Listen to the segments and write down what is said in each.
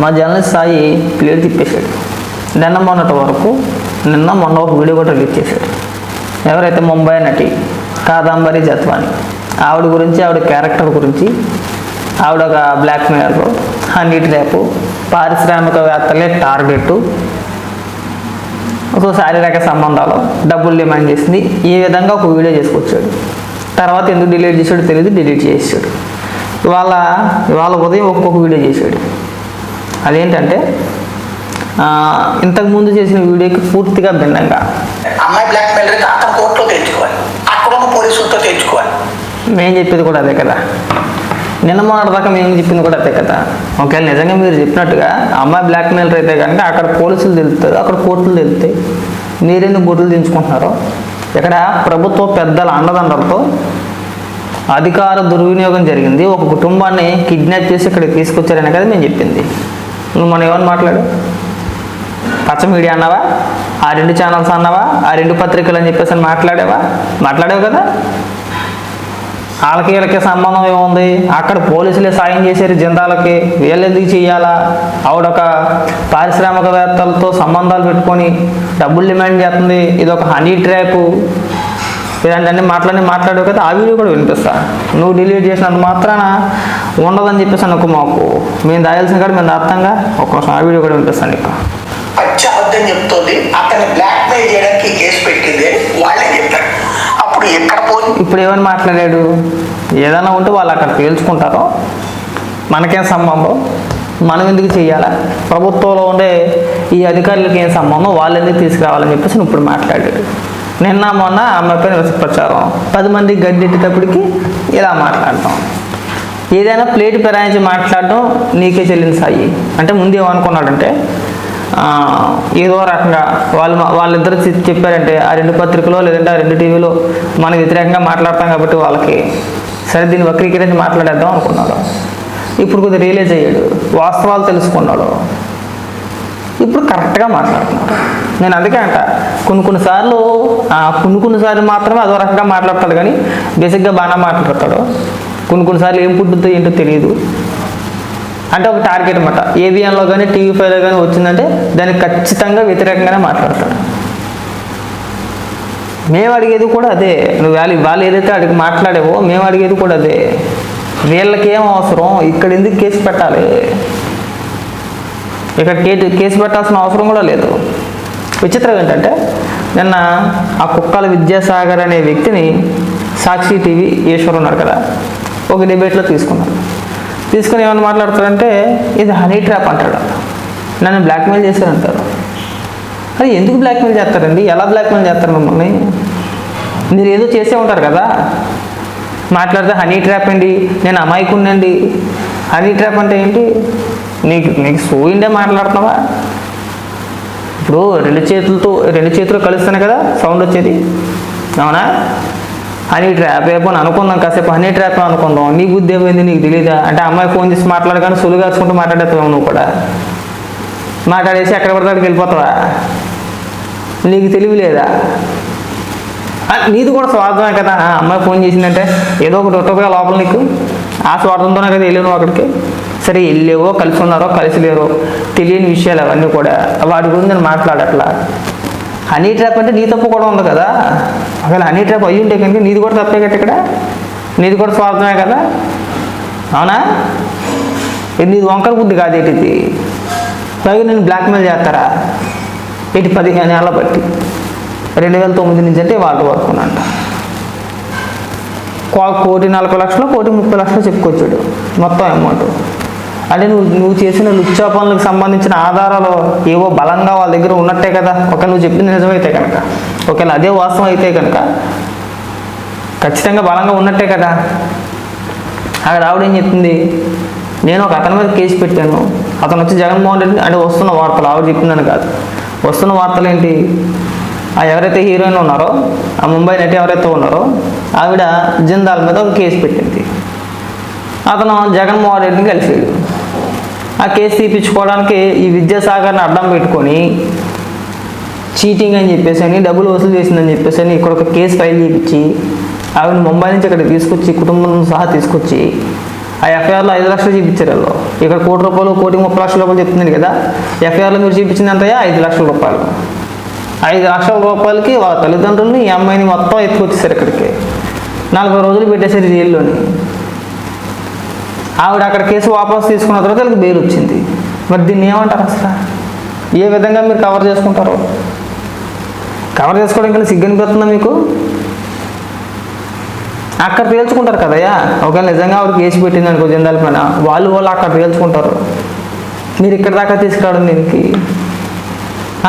మా journalist Sai plate తిప్పేశాడు. నిన్న మొన్నటి వరకు నిన్న మొన్న ఒక వీడియో కూడా రిలీజ్ చేశాడు. ఎవరైతే ముంబై నటి కాదంబరి జత్వాని ఆవిడ గురించి ఆవిడ క్యారెక్టర్ గురించి ఆవిడ ఒక బ్లాక్ మెయిల్ హనీ ట్రాప్ పారిశ్రామికవేత్తలే టార్గెట్ సో శారీరక సంబంధాలు డబ్బులు డిమాండ్ చేసింది. ఈ విధంగా ఒక వీడియో చేసుకొచ్చాడు. తర్వాత ఎందుకు డిలీట్ చేసాడో తెలియదు డిలీట్ చేసాడు ఇవాళ ఇవాళ ఉదయం ఒక్కొక్క వీడియో చేశాడు. అదేంటంటే ఇంతకుముందు చేసిన వీడియోకి పూర్తిగా భిన్నంగా. అమ్మాయి బ్లాక్ మెయిల్ అతను కోర్టులో తెచ్చుకోవాలి. అక్కడ ఉన్న పోలీసులతో తెచ్చుకోవాలి. మేము చెప్పేది కూడా అదే కదా. నిన్న మొన్నటి దాకా మేము చెప్పింది కూడా అదే కదా. ఒకవేళ నిజంగా మీరు చెప్పినట్టుగా అమ్మాయి బ్లాక్ మెయిల్ అయితే కనుక అక్కడ పోలీసులు తెలుస్తారు అక్కడ కోర్టులు తెలుస్తాయి. మీరెందుకు బొట్టులు దించుకుంటున్నారో ఇక్కడ ప్రభుత్వ పెద్దల అండదండలతో అధికార దుర్వినియోగం జరిగింది. ఒక కుటుంబాన్ని కిడ్నాప్ చేసి ఇక్కడికి తీసుకొచ్చారనే కదా మేము చెప్పింది. నువ్వు మనం ఏమని మాట్లాడు? పచ్చ మీడియా అన్నావా? ఆ రెండు ఛానల్స్ అన్నావా? ఆ రెండు పత్రికలు అని చెప్పేసి మాట్లాడావా? మాట్లాడావు కదా? వాళ్ళకి వీళ్ళకి సంబంధం ఏముంది? అక్కడ పోలీసులే సాయం చేశారు జిందాలకి వీళ్ళు ఎందుకు చేయాలా? ఆవిడ ఒక పారిశ్రామికవేత్తలతో సంబంధాలు పెట్టుకొని డబ్బులు డిమాండ్ చేస్తుంది. ఇది ఒక హనీ ట్రాప్. ఇలాంటి మాట్లాడి మాట్లాడావు కదా ఆ వీడియో కూడా వినిపిస్తా. నువ్వు డిలీట్ చేసినంత మాత్రాన ఉండదని చెప్పేసి అనుకో మాకు. మేము దాయాల్సిన కాదు మేము దాస్తాంగా ఒక్కోసారి ఆ వీడియో కూడా వినిపిస్తాను నీకు. పచ్చి అబద్ధం చెప్తోంది. అతన్ని బ్లాక్ మెయిల్ చేయడానికి ఈ కేసు పెట్టింది అని వాళ్ళే చెప్తారు అప్పుడు ఎక్కడ పోయి? ఇప్పుడు ఏమని మాట్లాడాడు? ఏదైనా ఉంటే వాళ్ళు అక్కడ తేల్చుకుంటారో? మనకేం సంబంధం? మనం ఎందుకు చెయ్యాలా ప్రభుత్వంలో ఉండే ఈ అధికారులకి ఏం సంబంధం? వాళ్ళు ఎందుకు తీసుకురావాలని చెప్పేసి ఇప్పుడు మాట్లాడాడు. నిన్న మొన్న ఆమెపై పైన ప్రచారం పది మంది గడ్డెట్టేటప్పటికి ఇలా మాట్లాడటం. ఏదైనా ప్లేట్ పెరాయించి మాట్లాడడం నీకే చెల్లించాయి సాయి. అంటే ముందు ఏమనుకున్నాడంటే ఏదో రకంగా వాళ్ళు వాళ్ళిద్దరు చెప్పారంటే ఆ రెండు పత్రికలో లేదంటే ఆ రెండు టీవీలో మనకు వ్యతిరేకంగా మాట్లాడతాం కాబట్టి వాళ్ళకి సరే దీన్ని వక్రీకరించి మాట్లాడేద్దాం అనుకున్నాడు. ఇప్పుడు కొద్దిగా రియలైజ్ అయ్యాడు. వాస్తవాలు తెలుసుకున్నాడు. ఇప్పుడు కరెక్ట్గా మాట్లాడుతున్నాడు నేను అందుకే అంట కొన్ని కొన్నిసార్లు కొన్ని కొన్నిసార్లు మాత్రమే అదో రకంగా మాట్లాడతాడు కానీ బేసిక్గా బాగానే మాట్లాడతాడు. కొన్ని కొన్నిసార్లు ఏం పుట్టుద్దో ఏంటో తెలియదు అంటే ఒక టార్గెట్ అనమాట ఏబిఎన్లో కానీ టీవీ ఫైవ్లో కానీ వచ్చిందంటే దానికి ఖచ్చితంగా వ్యతిరేకంగానే మాట్లాడతాడు. మేము అడిగేది కూడా అదే. నువ్వు వాళ్ళు వాళ్ళు ఏదైతే అడిగి మాట్లాడేవో మేము అడిగేది కూడా అదే. వీళ్ళకేం అవసరం? ఇక్కడ ఎందుకు కేసు పెట్టాలి? ఇక్కడ కేసు కేసు పెట్టాల్సిన అవసరం కూడా లేదు. విచిత్రం ఏంటంటే నిన్న ఆ కుక్కల విద్యాసాగర్ అనే వ్యక్తిని సాక్షి టీవీ ఈశ్వర్ ఉన్నారు కదా ఒక డిబేట్లో తీసుకున్నారు తీసుకుని ఏమైనా మాట్లాడతారంటే ఇది హనీ ట్రాప్ అంటాడు. నన్ను బ్లాక్మెయిల్ చేశారంటారు అది ఎందుకు బ్లాక్మెయిల్ చేస్తారండి? ఎలా బ్లాక్మెయిల్ చేస్తారు మిమ్మల్ని? మీరు ఏదో చేసే ఉంటారు కదా. మాట్లాడితే హనీ ట్రాప్ అండి నేను అమాయకుండండి హనీ ట్రాప్ అంటే ఏంటి? నీకు నీకు సోయిండే మాట్లాడుతున్నావా? ఇప్పుడు రెండు చేతులతో రెండు చేతులు కలుస్తాను కదా సౌండ్ వచ్చేది. అవునా? హనీ ట్రాప్ అయిపోయి అనుకుందాం కాసేపు హనీ ట్రాప్ అనుకుందాం. నీ బుద్ధి ఏమైంది నీకు తెలియదా అంటే అమ్మాయి ఫోన్ చేసి మాట్లాడగానే సులువు కాచుకుంటూ మాట్లాడేస్తావు నువ్వు కూడా. మాట్లాడేసి ఎక్కడ పడతాడికి అక్కడికి వెళ్ళిపోతావా? నీకు తెలివి లేదా నీది కూడా స్వార్థమే కదా. అమ్మాయి ఫోన్ చేసిందంటే ఏదో ఒకటి ఉంటుందిగా లోపల నీకు. ఆ స్వార్థంతోనే కదా వెళ్ళాను అక్కడికి. సరే వెళ్ళేవో కలిసి ఉన్నారో కలిసి లేరో తెలియని విషయాలు అవన్నీ కూడా. వాటి గురించి నేను మాట్లాడట్లా. హనీ ట్రాప్ అంటే నీ తప్పు కూడా ఉంది కదా. ఒకవేళ హనీ ట్రాప్ అయ్యి ఉంటే కనుక నీది కూడా తప్పే కదా ఇక్కడ? నీది కూడా స్వార్థమే కదా? అవునా? నీది వంకర బుద్ధి కాదు ఏంటి పైగా నేను బ్లాక్మెయిల్ చేస్తారా? ఇటు పదిహేను ఏళ్ళ బట్టి? రెండు వేల తొమ్మిది నుంచి అంటే వాళ్ళ వరకు అంట కో- కోటి నలభై లక్షలు కోటి ముప్పై లక్షలు చెప్పుకొచ్చాడు. మొత్తం అమౌంట్ అంటే నువ్వు నువ్వు చేసిన లుచ్చా పనులకు సంబంధించిన ఆధారాలు ఏవో బలంగా వాళ్ళ దగ్గర ఉన్నట్టే కదా. ఒక నువ్వు చెప్పింది నిజమైతే కనుక ఒకవేళ అదే వాస్తవం అయితే కనుక ఖచ్చితంగా బలంగా ఉన్నట్టే కదా. అక్కడ ఆవిడ ఏం చెప్తుంది? నేను ఒక అతని మీద కేసు పెట్టాను. అతను వచ్చి జగన్మోహన్ రెడ్డి అంటే వస్తున్న వార్తలు ఆవిడ చెప్పిందని కాదు. వస్తున్న వార్తలు ఏంటి? ఆ ఎవరైతే హీరోయిన్ ఉన్నారో ఆ ముంబై నటి ఎవరైతే ఉన్నారో ఆవిడ జిందాల్ మీద ఒక కేసు పెట్టింది. అతను జగన్మోహన్ రెడ్డిని కలిసాడు ఆ కేసు తీపించుకోవడానికి ఈ విద్యాసాగర్ని అడ్డం పెట్టుకొని చీటింగ్ అని చెప్పేసి అని డబ్బులు వసూలు చేసిందని చెప్పేసి అని ఇక్కడ ఒక కేసు ఫైల్ చేయించి ఆవిడ ముంబై నుంచి ఇక్కడ తీసుకొచ్చి కుటుంబం సహా తీసుకొచ్చి ఆ ఎఫ్ఐఆర్లో ఐదు లక్షలు చూపించారు వాళ్ళు. ఇక్కడ కోటి రూపాయలు కోటి ముప్పై లక్షల రూపాయలు చెప్తున్నాను కదా ఎఫ్ఐఆర్లో మీరు చూపించింది ఎంతయ్యా ఐదు లక్షల రూపాయలు. ఐదు లక్షల రూపాయలకి వాళ్ళ తల్లిదండ్రులని ఈ అమ్మాయిని మొత్తం ఎత్తుకొచ్చేసారు ఇక్కడికి. నలభై రోజులు పెట్టేశారు జైల్లోని. ఆవిడ అక్కడ కేసు వాపస్ తీసుకున్న తర్వాత వీళ్ళకి బెయిల్ వచ్చింది. మరి దీన్ని ఏమంటారు అసలు? ఏ విధంగా మీరు కవర్ చేసుకుంటారు? కవర్ చేసుకోవడం కన్నా సిగ్గు మీకు? అక్కడ తేల్చుకుంటారు కదయ్యా. ఒకవేళ నిజంగా ఆవిడకి కేసు పెట్టింది అనుకో జెండాల పైన వాళ్ళు వాళ్ళు అక్కడ తేల్చుకుంటారు. మీరు ఇక్కడ దాకా తీసుకురావడం దీనికి.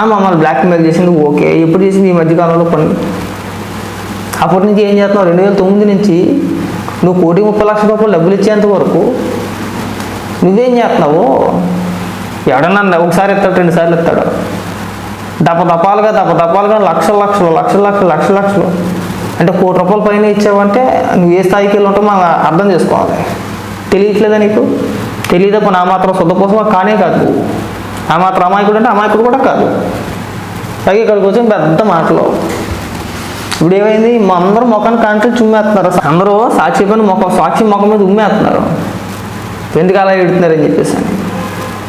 మమ్మల్ని బ్లాక్మెయిల్ చేసింది ఓకే. ఎప్పుడు చేసింది ఈ మధ్యకాలంలో పని అప్పటి నుంచి ఏం చేస్తున్నావు రెండు వేల తొమ్మిది నుంచి నువ్వు కోటి ముప్పై లక్షల రూపాయలు డబ్బులు ఇచ్చేంత వరకు నువ్వేం చేస్తున్నావు? ఎవడన్నా ఒకసారి ఇస్తాడు రెండు సార్లు ఇస్తాడు. దప దపాలుగా దప దపాలుగా లక్షల లక్షలు లక్షల లక్షలు లక్ష లక్షలు. అంటే కోటి రూపాయల పైన ఇచ్చావంటే నువ్వు ఏ స్థాయికి వెళ్ళి ఉంటావు మనం అర్థం చేసుకోవాలి. తెలియట్లేదా నీకు? తెలియదప్ప నా మాత్రం శుద్ధ కోసం కానే కాదు. ఆ మాత్రం అమాయకుడు అంటే అమాయకుడు కూడా కాదు. అలాగే ఇక్కడికి వచ్చిన పెద్ద మాటలు. ఇప్పుడు ఏమైంది మా అందరూ ముఖాన్ని కంటే చుమ్మేస్తున్నారు. అందరూ సాక్షి పైన ముఖం సాక్షి ముఖం మీద ఉమ్మేస్తున్నారు. ఎందుకు అలా ఎడుతున్నారని చెప్పేసి అని.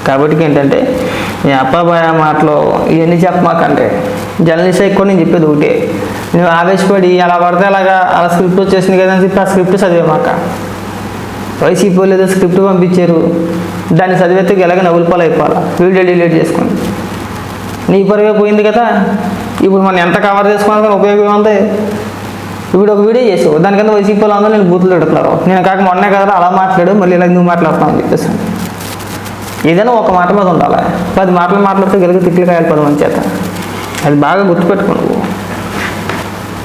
కాబట్టి ఏంటంటే మీ అప్పాబాయ మాటలు ఇవన్నీ చెప్పమాకంటే జర్నలిస్ట్ ఎక్కువ నేను చెప్పేది ఒకటే. నువ్వు ఆవేశపడి అలా పడితే అలాగా అలా స్క్రిప్ట్ వచ్చేసింది కదా అని చెప్పి ఆ స్క్రిప్ట్ చదివేమాక. వైసీపీ లేదా స్క్రిప్ట్ పంపించారు. దాన్ని చదివేతే ఎలాగ నవ్వులపాలు అయిపోవాలా వీడియో డిలీట్ చేసుకోండి నీ పరువే పోయింది కదా. ఇప్పుడు మనం ఎంత కవర్ చేసుకున్నా కానీ ఉపయోగం ఉంది ఇప్పుడు ఒక వీడియో చేసావు. దానికంత వైసీపీ వాళ్ళు నేను బూతులు తిడుతున్నారు. నేను కాక మొన్నే కదా అలా మాట్లాడు మళ్ళీ ఇలా నువ్వు మాట్లాడుతున్నావు అని చెప్పేసి. ఏదైనా ఒక మాట మీద ఉండాలి. పది మాటలు మాట్లాడితే గెలుగు తిట్లు కాయాలి పది మంది చేత. అది బాగా గుర్తుపెట్టుకో నువ్వు.